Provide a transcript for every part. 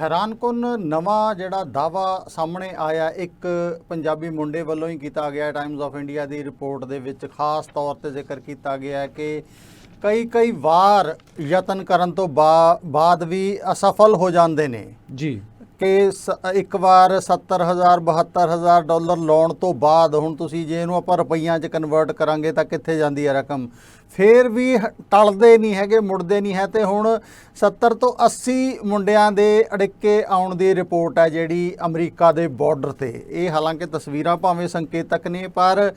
ਹੈਰਾਨਕੁਨ ਨਵਾਂ ਜਿਹੜਾ ਦਾਵਾ ਸਾਹਮਣੇ ਆਇਆ, ਇੱਕ ਪੰਜਾਬੀ ਮੁੰਡੇ ਵੱਲੋਂ ਹੀ ਕੀਤਾ ਗਿਆ ਟਾਈਮਜ਼ ਆਫ ਇੰਡੀਆ ਦੀ ਰਿਪੋਰਟ ਦੇ ਵਿੱਚ। ਖਾਸ ਤੌਰ ਤੇ ਜ਼ਿਕਰ ਕੀਤਾ ਗਿਆ ਕਿ ਕਈ ਕਈ ਵਾਰ ਯਤਨ ਕਰਨ ਤੋਂ ਬਾ- ਬਾਅਦ ਵੀ ਅਸਫਲ ਹੋ ਜਾਂਦੇ ਨੇ। ਜੀ। ਕਿ ਸ- ਇੱਕ ਵਾਰ 70000 72000 ਡਾਲਰ ਲਾਉਣ ਤੋਂ ਬਾਅਦ ਹੁਣ ਤੁਸੀਂ ਜੇ ਇਹਨੂੰ ਆਪਾਂ ਰੁਪਈਆਂ 'ਚ ਕਨਵਰਟ ਕਰਾਂਗੇ ਤਾਂ ਕਿੱਥੇ ਜਾਂਦੀ ਹੈ ਰਕਮ? ਫੇਰ ਵੀ ਟਲਦੇ ਨਹੀਂ ਹੈਗੇ, ਮੁੜਦੇ ਨਹੀਂ ਹੈ ਤੇ ਹੁਣ 70 ਤੋਂ 80 ਮੁੰਡਿਆਂ ਦੇ ਅੜਿੱਕੇ ਆਉਣ ਦੀ ਰਿਪੋਰਟ ਹੈ ਜਿਹੜੀ ਅਮਰੀਕਾ ਦੇ ਬਾਰਡਰ ਤੇ। ਇਹ ਹਾਲਾਂਕਿ ਤਸਵੀਰਾਂ ਭਾਵੇਂ ਸੰਕੇਤਕ ਨੇ, ਪਰ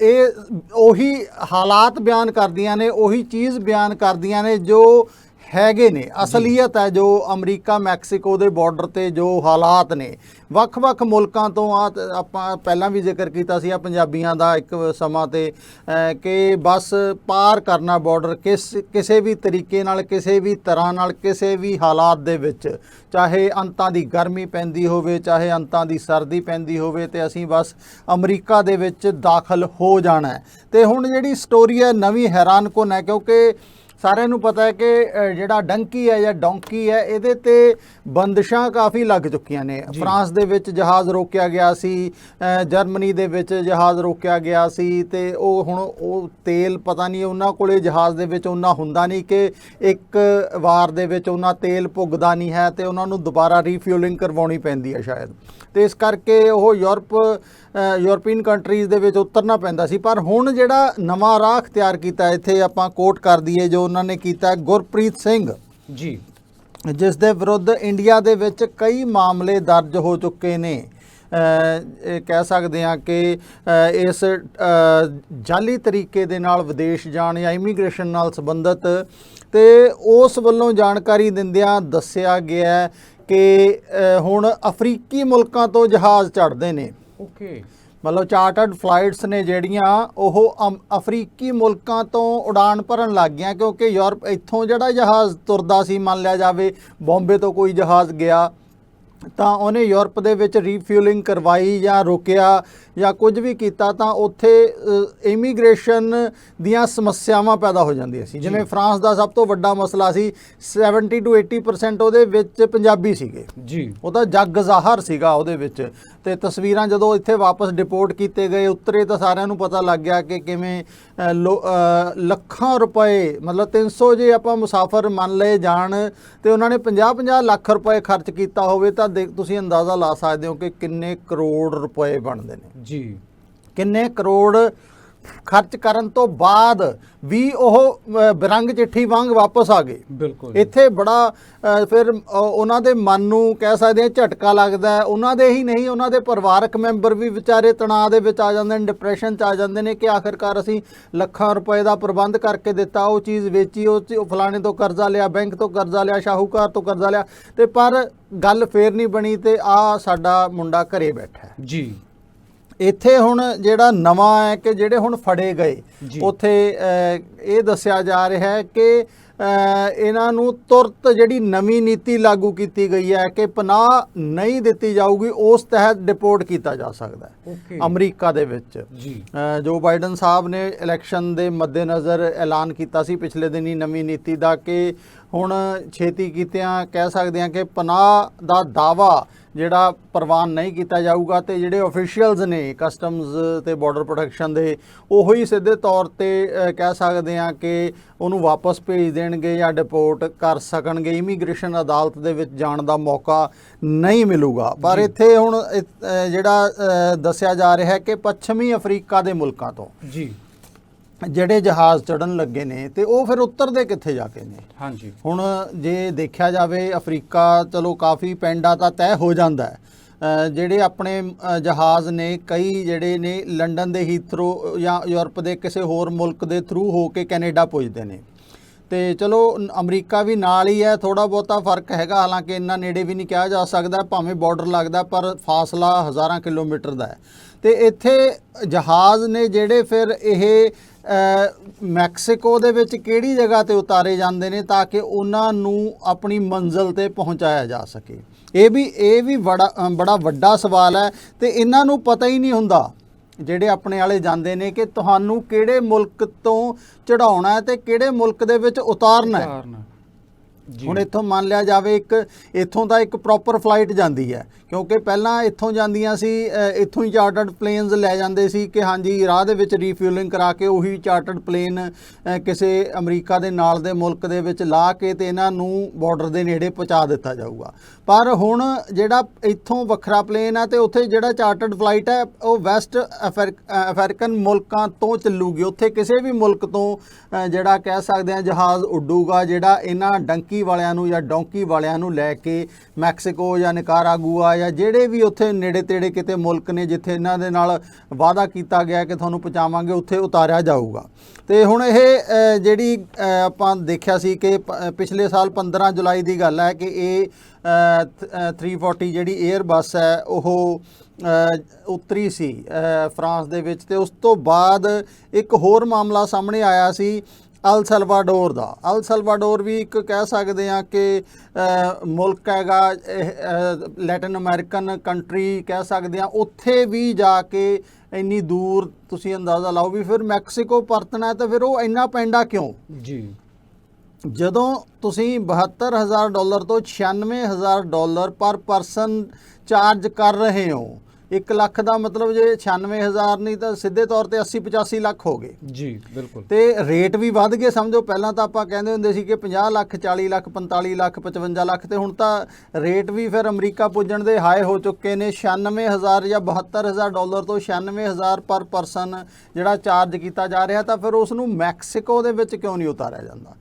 ਇਹ ਉਹੀ ਹਾਲਾਤ ਬਿਆਨ ਕਰਦੀਆਂ ਨੇ, ਉਹੀ ਚੀਜ਼ ਬਿਆਨ ਕਰਦੀਆਂ ਨੇ ਜੋ ਹੈਗੇ ਨੇ। ਅਸਲੀਅਤ ਹੈ ਜੋ ਅਮਰੀਕਾ, ਮੈਕਸੀਕੋ ਦੇ ਬਾਰਡਰ ਤੇ ਜੋ ਹਾਲਾਤ ਨੇ। ਵੱਖ-ਵੱਖ ਮੁਲਕਾਂ ਤੋਂ ਆ ਆਪਾਂ ਪਹਿਲਾਂ ਵੀ ਜ਼ਿਕਰ ਕੀਤਾ ਸੀ ਆ ਪੰਜਾਬੀਆਂ ਦਾ ਇੱਕ ਸਮਾਂ ਤੇ ਕਿ ਬਸ ਪਾਰ ਕਰਨਾ ਬਾਰਡਰ ਕਿਸ, ਕਿਸੇ ਵੀ ਤਰੀਕੇ ਨਾਲ, ਕਿਸੇ ਵੀ ਤਰ੍ਹਾਂ ਨਾਲ, ਕਿਸੇ ਵੀ ਹਾਲਾਤ ਦੇ ਵਿੱਚ। ਚਾਹੇ ਅੰਤਾਂ ਦੀ ਗਰਮੀ ਪੈਂਦੀ ਹੋਵੇ, ਚਾਹੇ ਅੰਤਾਂ ਦੀ ਸਰਦੀ ਪੈਂਦੀ ਹੋਵੇ ਤੇ ਅਸੀਂ ਬਸ ਅਮਰੀਕਾ ਦੇ ਵਿੱਚ ਦਾਖਲ ਹੋ ਜਾਣਾ ਹੈ। ਤੇ ਹੁਣ ਜਿਹੜੀ ਸਟੋਰੀ ਹੈ, ਨਵੀਂ ਹੈਰਾਨਕੁਨ ਹੈ ਕਿਉਂਕਿ ਸਾਰਿਆਂ ਨੂੰ ਪਤਾ ਹੈ ਕਿ ਜਿਹੜਾ ਡੰਕੀ ਹੈ ਜਾਂ ਡੌਂਕੀ ਹੈ ਇਹਦੇ ਤੇ ਬੰਦਸ਼ਾਂ ਕਾਫੀ ਲੱਗ ਚੁੱਕੀਆਂ ਨੇ। ਫਰਾਂਸ ਦੇ ਵਿੱਚ ਜਹਾਜ਼ ਰੋਕਿਆ ਗਿਆ ਸੀ ਜਰਮਨੀ ਦੇ ਵਿੱਚ ਜਹਾਜ਼ ਰੋਕਿਆ ਗਿਆ ਸੀ ਤੇ ਉਹ ਹੁਣ ਉਹ ਤੇਲ ਪਤਾ ਨਹੀਂ ਉਹਨਾਂ ਕੋਲੇ ਜਹਾਜ਼ ਦੇ ਵਿੱਚ ਉਹਨਾਂ ਹੁੰਦਾ ਨਹੀਂ ਕਿ ਇੱਕ ਵਾਰ ਦੇ ਵਿੱਚ ਉਹਨਾਂ ਤੇਲ ਭੁੱਗਦਾ ਨਹੀਂ ਹੈ ਤੇ ਉਹਨਾਂ ਨੂੰ ਦੁਬਾਰਾ ਰੀਫਿਊਲਿੰਗ ਕਰਵਾਉਣੀ ਪੈਂਦੀ ਹੈ ਸ਼ਾਇਦ। ਤੇ ਇਸ ਕਰਕੇ ਉਹ ਯੂਰਪ ਯੂਰਪੀਅਨ ਕੰਟਰੀਜ਼ ਦੇ ਵਿੱਚ ਉਤਰਨਾ ਪੈਂਦਾ ਸੀ। ਪਰ ਹੁਣ ਜਿਹੜਾ ਨਵਾਂ ਰਾਹ ਅਖਤਿਆਰ ਕੀਤਾ ਇੱਥੇ ਆਪਾਂ ਕੋਟ ਕਰ ਦਈਏ ਜੋ ਉਹਨਾਂ ਨੇ ਕੀਤਾ ਗੁਰਪ੍ਰੀਤ ਸਿੰਘ। ਜੀ। ਜਿਸ ਦੇ ਵਿਰੁੱਧ ਇੰਡੀਆ ਦੇ ਵਿੱਚ ਕਈ ਮਾਮਲੇ ਦਰਜ ਹੋ ਚੁੱਕੇ ਨੇ। ਕਹਿ ਸਕਦੇ ਹਾਂ ਕਿ ਇਸ ਜਾਲੀ ਤਰੀਕੇ ਦੇ ਨਾਲ ਵਿਦੇਸ਼ ਜਾਣ ਜਾਂ ਇਮੀਗ੍ਰੇਸ਼ਨ ਨਾਲ ਸੰਬੰਧਿਤ ਤੇ ਉਸ ਵੱਲੋਂ ਜਾਣਕਾਰੀ ਦਿੰਦਿਆਂ ਦੱਸਿਆ ਗਿਆ ਕਿ ਹੁਣ ਅਫਰੀਕੀ ਮੁਲਕਾਂ ਤੋਂ ਜਹਾਜ਼ ਚੜ੍ਹਦੇ ਨੇ। ਓਕੇ। ਮਤਲਬ ਚਾਰਟਰਡ ਫਲਾਈਟਸ ਨੇ ਜਿਹੜੀਆਂ, ਉਹ ਅਮ- ਅਫਰੀਕੀ ਮੁਲਕਾਂ ਤੋਂ ਉਡਾਨ ਭਰਨ ਲੱਗ ਗਈਆਂ, ਕਿਉਂਕਿ ਯੂਰਪ ਇੱਥੋਂ ਜਿਹੜਾ ਜਹਾਜ਼ ਤੁਰਦਾ ਸੀ, ਮੰਨ ਲਿਆ ਜਾਵੇ, ਬੰਬੇ ਤੋਂ ਕੋਈ ਜਹਾਜ਼ ਗਿਆ ਤਾਂ ਉਹਨੇ ਯੂਰਪ ਦੇ ਵਿੱਚ ਰੀਫਿਊਲਿੰਗ ਕਰਵਾਈ ਜਾਂ ਰੋਕਿਆ ਜਾਂ ਕੁਝ ਵੀ ਕੀਤਾ ਤਾਂ ਉੱਥੇ ਇਮੀਗ੍ਰੇਸ਼ਨ ਦੀਆਂ ਸਮੱਸਿਆਵਾਂ ਪੈਦਾ ਹੋ ਜਾਂਦੀਆਂ ਸੀ। ਜਿਵੇਂ ਫਰਾਂਸ ਦਾ ਸਭ ਤੋਂ ਵੱਡਾ ਮਸਲਾ ਸੀ 70 ਟੂ 80% ਉਹਦੇ ਵਿੱਚ ਪੰਜਾਬੀ ਸੀਗੇ। ਜੀ। ਉਹ ਤਾਂ ਜੱਗ ਜ਼ਾਹਰ ਸੀਗਾ ਉਹਦੇ ਵਿੱਚ। ਤੇ ਤਸਵੀਰਾਂ ਜਦੋਂ ਇੱਥੇ ਵਾਪਸ ਡਿਪੋਰਟ ਕੀਤੇ ਗਏ ਉਤਰੇ ਤਾਂ ਸਾਰਿਆਂ ਨੂੰ ਪਤਾ ਲੱਗ ਗਿਆ ਕਿ ਕਿਵੇਂ ਲੱਖਾਂ ਰੁਪਏ ਮਤਲਬ 300 ਜੇ ਆਪਾਂ ਮੁਸਾਫਰ ਮੰਨ ਲਏ ਜਾਣ ਤੇ ਉਹਨਾਂ ਨੇ 50-50 ਲੱਖ ਰੁਪਏ ਖਰਚ ਕੀਤਾ ਹੋਵੇ ਤਾਂ ਦੇਖ- ਤੁਸੀਂ ਅੰਦਾਜ਼ਾ ਲਾ ਸਕਦੇ ਹੋ ਕਿ ਕਿੰਨੇ ਕਰੋੜ ਰੁਪਏ ਬਣਦੇ ਨੇ। ਜੀ। ਕਿੰਨੇ ਕਰੋੜ ਖਰਚ ਕਰਨ ਤੋਂ ਬਾਅਦ ਵੀ ਉਹ ਬਿਰੰਗ ਚਿੱਠੀ ਵਾਂਗ ਵਾਪਸ ਆ ਗਏ। ਬਿਲਕੁਲ ਇੱਥੇ ਬੜਾ ਫਿਰ ਉਹਨਾਂ ਦੇ ਮਨ ਨੂੰ ਕਹਿ ਸਕਦੇ ਹਾਂ ਝਟਕਾ ਲੱਗਦਾ ਹੈ। ਉਹਨਾਂ ਦੇ ਹੀ ਨਹੀਂ ਉਹਨਾਂ ਦੇ ਪਰਿਵਾਰਕ ਮੈਂਬਰ ਵੀ ਵਿਚਾਰੇ ਤਣਾਅ ਦੇ ਵਿੱਚ ਆ ਜਾਂਦੇ ਨੇ ਡਿਪਰੈਸ਼ਨ 'ਚ ਆ ਜਾਂਦੇ ਨੇ ਕਿ ਆਖਰਕਾਰ ਅਸੀਂ ਲੱਖਾਂ ਰੁਪਏ ਦਾ ਪ੍ਰਬੰਧ ਕਰਕੇ ਦਿੱਤਾ ਉਹ ਚੀਜ਼ ਵੇਚੀ ਉਹ ਫਲਾਣੇ ਤੋਂ ਕਰਜ਼ਾ ਲਿਆ ਬੈਂਕ ਤੋਂ ਕਰਜ਼ਾ ਲਿਆ ਸ਼ਾਹੂਕਾਰ ਤੋਂ ਕਰਜ਼ਾ ਲਿਆ। ਤੇ ਪਰ ਗੱਲ ਫੇਰ ਨਹੀਂ ਬਣੀ ਤੇ ਆ ਸਾਡਾ ਮੁੰਡਾ ਘਰੇ ਬੈਠਾ ਜੀ। ਇੱਥੇ ਹੁਣ ਜਿਹੜਾ ਨਵਾਂ ਹੈ ਕਿ ਜਿਹੜੇ ਹੁਣ ਫੜੇ ਗਏ। ਉੱਥੇ ਇਹ ਦੱਸਿਆ ਜਾ ਰਿਹਾ ਹੈ ਕਿ ਇਹਨਾਂ ਨੂੰ ਤੁਰਤ ਜਿਹੜੀ ਨਵੀਂ ਨੀਤੀ ਲਾਗੂ ਕੀਤੀ ਗਈ ਹੈ ਕਿ ਪਨਾਹ ਨਹੀਂ ਦਿੱਤੀ ਜਾਊਗੀ ਉਸ ਤਹਿਤ ਡਿਪੋਰਟ ਕੀਤਾ ਜਾ ਸਕਦਾ ਹੈ। ਅਮਰੀਕਾ ਦੇ ਵਿੱਚ। ਜੋ। ਬਾਈਡਨ ਸਾਹਿਬ ਨੇ ਇਲੈਕਸ਼ਨ ਦੇ ਮੱਦੇਨਜ਼ਰ ਐਲਾਨ ਕੀਤਾ ਸੀ ਪਿਛਲੇ ਦਿਨੀ ਨਵੀਂ ਨੀਤੀ ਦਾ ਕਿ ਹੁਣ ਛੇਤੀ ਕੀਤਿਆਂ ਕਹਿ ਸਕਦੇ ਹਾਂ ਕਿ ਪਨਾਹ ਦਾ ਦਾਵਾ ਜਿਹੜਾ ਪ੍ਰਵਾਨ ਨਹੀਂ ਕੀਤਾ ਜਾਊਗਾ ਤੇ ਜਿਹੜੇ ਅਫੀਸ਼ੀਅਲਸ ਨੇ ਕਸਟਮਸ ਤੇ ਬਾਰਡਰ ਪ੍ਰੋਟੈਕਸ਼ਨ ਦੇ ਉਹੋ ਹੀ ਸਿੱਧੇ ਤੌਰ ਤੇ ਕਹਿ ਸਕਦੇ ਹਾਂ ਕਿ ਉਹਨੂੰ ਵਾਪਸ ਭੇਜ ਦੇਣਗੇ ਜਾਂ ਡਿਪੋਰਟ ਕਰ ਸਕਣਗੇ। ਇਮੀਗ੍ਰੇਸ਼ਨ ਅਦਾਲਤ ਦੇ ਵਿੱਚ ਜਾਣ ਦਾ ਮੌਕਾ ਨਹੀਂ ਮਿਲੂਗਾ। ਪਰ ਇੱਥੇ ਹੁਣ ਜਿਹੜਾ ਦੱਸਿਆ ਜਾ ਰਿਹਾ ਹੈ ਕਿ ਪੱਛਮੀ ਅਫਰੀਕਾ ਦੇ ਮੁਲਕਾਂ ਤੋਂ ਜੀ। ਜਿਹੜੇ ਜਹਾਜ਼ ਚੜਨ ਲੱਗੇ ਨੇ ਤੇ ਉਹ ਫਿਰ ਉੱਤਰਦੇ ਕਿੱਥੇ ਜਾ ਕੇ ਨੇ? ਹਾਂਜੀ। ਹੁਣ ਜੇ ਦੇਖਿਆ ਜਾਵੇ ਅਫਰੀਕਾ ਚਲੋ ਕਾਫੀ ਪੈਂਡਾ ਤਾਂ ਤੈਅ ਹੋ ਜਾਂਦਾ ਹੈ। ਜਿਹੜੇ ਆਪਣੇ ਜਹਾਜ਼ ਨੇ ਕਈ ਜਿਹੜੇ ਨੇ ਲੰਡਨ ਦੇ ਹੀਥਰੋ ਜਾਂ ਯੂਰਪ ਦੇ ਕਿਸੇ ਹੋਰ ਮੁਲਕ ਦੇ ਥਰੂ ਹੋ ਕੇ ਕੈਨੇਡਾ ਪੁੱਜਦੇ ਨੇ। ਤੇ ਚਲੋ ਅਮਰੀਕਾ ਵੀ ਨਾਲ ਹੀ ਹੈ ਥੋੜਾ ਬਹੁਤਾ ਫ਼ਰਕ ਹੈਗਾ ਹਾਲਾਂਕਿ ਇੰਨਾ ਨੇੜੇ ਵੀ ਨਹੀਂ ਕਿਹਾ ਜਾ ਸਕਦਾ ਭਾਵੇਂ ਬਾਰਡਰ ਲੱਗਦਾ ਪਰ ਫਾਸਲਾ ਹਜ਼ਾਰਾਂ ਕਿਲੋਮੀਟਰ ਦਾ ਹੈ। ਤੇ ਇੱਥੇ ਜਹਾਜ਼ ਨੇ ਜਿਹੜੇ ਫਿਰ ਇਹ ਮੈਕਸੀਕੋ ਦੇ ਵਿੱਚ ਕਿਹੜੀ ਜਗ੍ਹਾ ਤੇ ਉਤਾਰੇ ਜਾਂਦੇ ਨੇ ਤਾਂ ਕਿ ਉਹਨਾਂ ਨੂੰ ਆਪਣੀ ਮੰਜ਼ਲ ਤੇ ਪਹੁੰਚਾਇਆ ਜਾ ਸਕੇ? ਇਹ ਵੀ ਇਹ ਵੀ ਬੜਾ ਬੜਾ ਵੱਡਾ ਸਵਾਲ ਹੈ ਤੇ ਇਹਨਾਂ ਨੂੰ ਪਤਾ ਹੀ ਨਹੀਂ ਹੁੰਦਾ, ਜਿਹੜੇ ਆਪਣੇ ਵਾਲੇ ਜਾਂਦੇ ਨੇ ਕਿ ਤੁਹਾਨੂੰ ਕਿਹੜੇ ਮੁਲਕ ਤੋਂ ਚੜਾਉਣਾ ਹੈ ਤੇ ਕਿਹੜੇ ਮੁਲਕ ਦੇ ਵਿੱਚ ਉਤਾਰਨਾ ਹੈ। ਹੁਣ ਇੱਥੋਂ ਮੰਨ ਲਿਆ ਜਾਵੇ ਇੱਕ, ਇੱਥੋਂ ਦਾ ਇੱਕ ਪ੍ਰੋਪਰ ਫਲਾਈਟ ਜਾਂਦੀ ਹੈ। ਕਿਉਂਕਿ ਪਹਿਲਾਂ ਇੱਥੋਂ ਜਾਂਦੀਆਂ ਸੀ ਇੱਥੋਂ ਹੀ ਚਾਰਟਰਡ ਪਲੇਨਸ ਲੈ ਜਾਂਦੇ ਸੀ ਕਿ ਹਾਂਜੀ, ਰਾਹ ਦੇ ਵਿੱਚ ਰੀਫਿਊਲਿੰਗ ਕਰਾ ਕੇ ਉਹੀ ਚਾਰਟਰਡ ਪਲੇਨ ਕਿਸੇ ਅਮਰੀਕਾ ਦੇ ਨਾਲ ਦੇ ਮੁਲਕ ਦੇ ਵਿੱਚ ਲਾ ਕੇ ਤੇ ਇਹਨਾਂ ਨੂੰ ਬਾਰਡਰ ਦੇ ਨੇੜੇ ਪਹੁੰਚਾ ਦਿੱਤਾ ਜਾਊਗਾ। ਪਰ ਹੁਣ ਜਿਹੜਾ ਇੱਥੋਂ ਵੱਖਰਾ ਪਲੇਨ ਹੈ ਤੇ ਉੱਥੇ ਜਿਹੜਾ ਚਾਰਟਰਡ ਫਲਾਈਟ ਹੈ, ਉਹ ਵੈਸਟ ਅਫਰੀਕਨ ਮੁਲਕਾਂ ਤੋਂ ਚੱਲੂਗੀ। ਉੱਥੇ ਕਿਸੇ ਵੀ ਮੁਲਕ ਤੋਂ ਜਿਹੜਾ ਕਹਿ ਸਕਦੇ ਆ ਜਹਾਜ਼ ਉੱਡੂਗਾ, ਜਿਹੜਾ ਇਹਨਾਂ ਡੰਕੀ ਵਾਲਿਆਂ ਨੂੰ ਜਾਂ ਡੌਂਕੀ ਵਾਲਿਆਂ ਨੂੰ ਲੈ ਕੇ ਮੈਕਸੀਕੋ ਜਾਂ ਨਿਕਾਰਾਗੂਆ ਜਾਂ ਜਿਹੜੇ ਵੀ ਉੱਥੇ ਨੇੜੇ ਤੇੜੇ ਕਿਤੇ ਮੁਲਕ ਨੇ ਜਿੱਥੇ ਇਹਨਾਂ ਦੇ ਨਾਲ ਵਾਅਦਾ ਕੀਤਾ ਗਿਆ ਕਿ ਤੁਹਾਨੂੰ ਪਹੁੰਚਾਵਾਂਗੇ ਉੱਥੇ ਉਤਾਰਿਆ ਜਾਊਗਾ। ਤੇ ਹੁਣ ਇਹ ਜਿਹੜੀ ਆਪਾਂ ਦੇਖਿਆ ਸੀ ਕਿ ਪਿਛਲੇ ਸਾਲ 15 ਜੁਲਾਈ ਦੀ ਗੱਲ ਹੈ ਕਿ ਇਹ ਅ, th- 340 ਜਿਹੜੀ 에ਅਰ ਬੱਸ ਹੈ ਉਹ ਅ, ਉਤਰੀ ਸੀ ਫਰਾਂਸ ਦੇ ਵਿੱਚ ਤੇ ਉਸ ਤੋਂ ਬਾਅਦ ਇੱਕ ਹੋਰ ਮਾਮਲਾ ਸਾਹਮਣੇ ਆਇਆ ਸੀ ਅਲ ਸਲਵਾਡੋਰ ਦਾ। ਅਲ ਸਲਵਾਡੋਰ ਵੀ ਇੱਕ ਕਹਿ ਸਕਦੇ ਆ ਕਿ ਮੁਲਕ ਹੈਗਾ ਲੈਟਿਨ ਅਮਰੀਕਨ ਕੰਟਰੀ ਕਹਿ ਸਕਦੇ ਆ ਉੱਥੇ ਵੀ ਜਾ ਕੇ ਇੰਨੀ ਦੂਰ ਤੁਸੀਂ ਅੰਦਾਜ਼ਾ ਲਾਓ ਵੀ ਫਿਰ ਮੈਕਸੀਕੋ ਪਰਤਣਾ ਤਾਂ ਫਿਰ ਉਹ ਇੰਨਾ ਪੈਂਡਾ ਕਿਉਂ? ਜੀ। ਜਦੋਂ ਤੁਸੀਂ 72000 ਡਾਲਰ ਤੋਂ 96000 ਡਾਲਰ ਪਰ ਪਰਸਨ ਚਾਰਜ ਕਰ ਰਹੇ ਹੋ 1 ਲੱਖ ਦਾ ਮਤਲਬ ਜੇ 96000 ਨਹੀਂ ਤਾਂ ਸਿੱਧੇ ਤੌਰ ਤੇ 80 85 ਲੱਖ ਹੋ ਗਏ। ਜੀ ਬਿਲਕੁਲ। ਤੇ ਰੇਟ ਵੀ ਵੱਧ ਗਏ ਸਮਝੋ ਪਹਿਲਾਂ ਤਾਂ ਆਪਾਂ ਕਹਿੰਦੇ ਹੁੰਦੇ ਸੀ ਕਿ 50 ਲੱਖ 40 ਲੱਖ 45 ਲੱਖ 55 ਲੱਖ ਤੇ ਹੁਣ ਤਾਂ ਰੇਟ ਵੀ ਫਿਰ ਅਮਰੀਕਾ ਪੁੱਜਣ ਦੇ ਹਾਈ ਹੋ ਚੁੱਕੇ ਨੇ। 96000 ਜਾਂ 72000 ਡਾਲਰ ਤੋਂ 96000 ਪਰ ਪਰਸਨ ਜਿਹੜਾ ਚਾਰਜ ਕੀਤਾ ਜਾ ਰਿਹਾ ਤਾਂ ਫਿਰ ਉਸ ਨੂੰ ਮੈਕਸੀਕੋ ਦੇ ਵਿੱਚ ਕਿਉਂ ਨਹੀਂ ਉਤਾਰਿਆ ਜਾਂਦਾ?